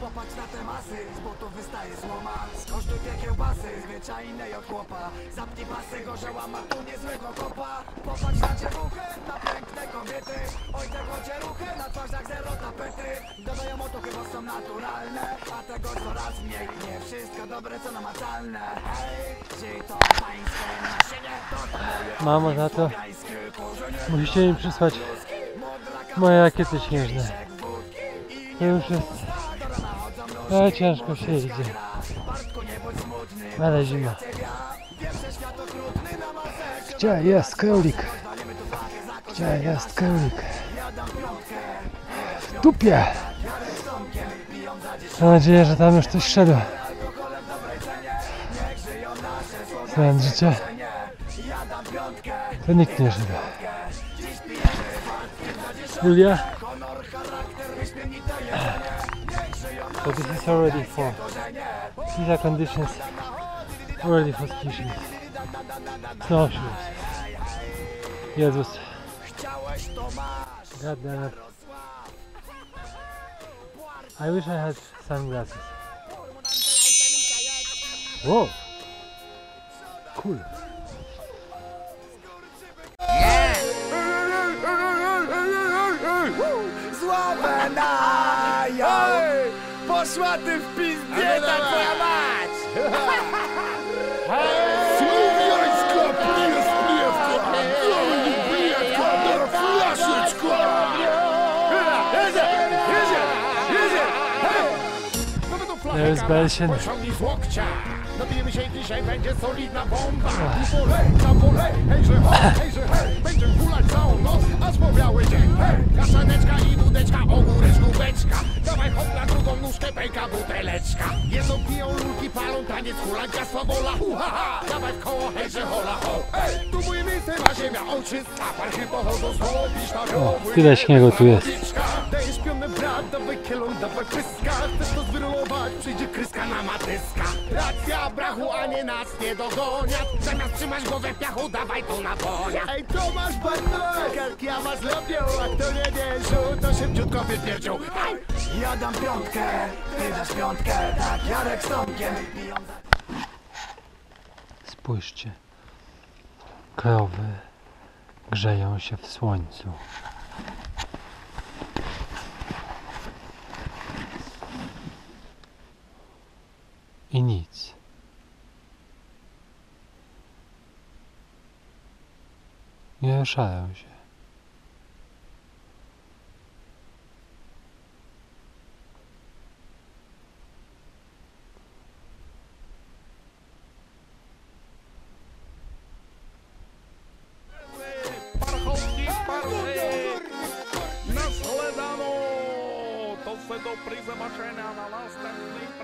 Popatrz na te masy, z butów wystaje słoma Skosztuj te kiełbasy, zwyczajnej od chłopa. Zapnij pasy, gorzeła ma tu niezłego kopa. Popatrz na dziewuchę, na piękne kobiety. Oj tego ruchy, na twarzach zero tapety. Dodają o to chyba są naturalne A tego coraz mniej, nie wszystko dobre co namacalne. Hej, czy to pańskie nasienie, to to moje Mamo, za to musicie mi przysłać moje rakiety śnieżne. To już jest... Ale ciężko się idzie. Ale zima. Gdzie jest królik? Gdzie jest królik? W dupie! Mam nadzieję, że tam już coś szedł. Znając życie, to nikt nie żyje. Julia? So this is already for these are conditions already for ski shoes. Snowshoes. God damn it. I wish I had sunglasses. Whoa! Cool. Poszła ty w pizdzie, ta twoja mać! Słowiańska przyjaźniewka! Oj, blijatka, na flaszeczka! Jedzie! Jedzie! Jedzie! There is Belsian. Pociągnij z łokcia! Nabijemy się dzisiaj, będzie solidna bomba! I polej, na polej, hejże ho, hejże hej! Będziemy hulać całą noc, aż po biały dzień! Hej! Kaszaneczka i wódeczka, ogóreczku beczka! Dawaj hop na drugą nóżkę, pęka buteleczka! Jedzą, piją, lulki, palą, taniec, hulanka, swabola, hu ha ha! Dawaj w koło, hejże hola ho! Hej! Tu moje miejsce, ma ziemia ojczysta! Parchy pochodzą z łowisz na! Tyle śniegu tu jest. Dajesz pionę brat, dawaj dawaj na matyska Racja brachu, a nie nas nie dogoniać Zamiast trzymać głowę w piachu, dawaj to na konia Ej Tomasz Bartek, jak ja was lubię A kto nie wierzył, to szybciutko wypierdził! Ja dam piątkę, ty dasz piątkę, tak Jarek z Tomkiem. Spójrzcie. Krowy grzeją się w słońcu. I nic. Nie ruszają się. Parchowski, parchy! Na Sledano! To se do zobaczenia na następnej!